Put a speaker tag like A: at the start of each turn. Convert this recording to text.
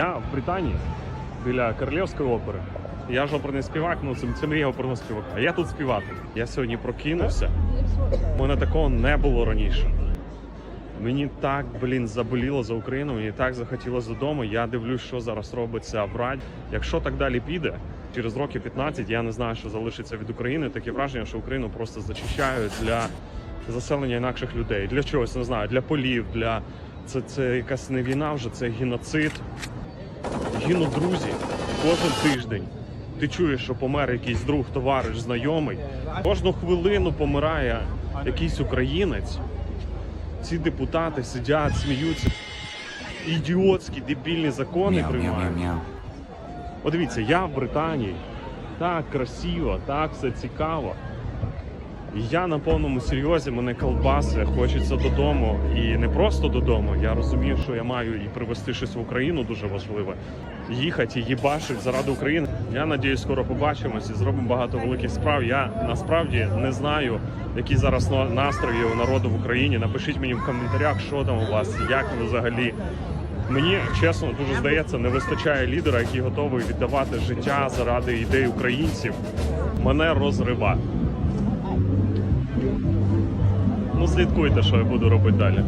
A: Я в Британії біля Королівської опери. Я ж оперний співак, ну це, це мрія оперного співака. А я тут співати. Я сьогодні прокинувся. У мене такого не було раніше. Мені так, блін, заболіло за Україну, мені так захотілося додому. Я дивлюсь, що зараз робиться в Раді. Якщо так далі піде, через років 15 я не знаю, що залишиться від України. Таке враження, що Україну просто зачищають для заселення інакших людей. Для чогось не знаю, для полів, для це, це якась не війна вже, це геноцид. Гинуть друзі кожен тиждень. Ти чуєш, що помер якийсь друг, товариш, знайомий. Кожну хвилину помирає якийсь українець. Ці депутати сидять, сміються. Ідіотські дебільні закони приймають. Подивіться, я в Британії. Так красиво, так все цікаво. Я на повному серйозі мене колбаси, хочеться додому. І не просто додому. Я розумію, що я маю і привезти щось в Україну дуже важливе. Їхати і їбашить заради України. Я надіюсь, скоро побачимось і зробимо багато великих справ. Я насправді не знаю, які зараз настрої у народу в Україні. Напишіть мені в коментарях, що там у вас, як ви взагалі. Мені чесно дуже здається, не вистачає лідера, який готовий віддавати життя заради ідей українців. Мене розрива. Ну, слідкуйте, що я буду робити далі.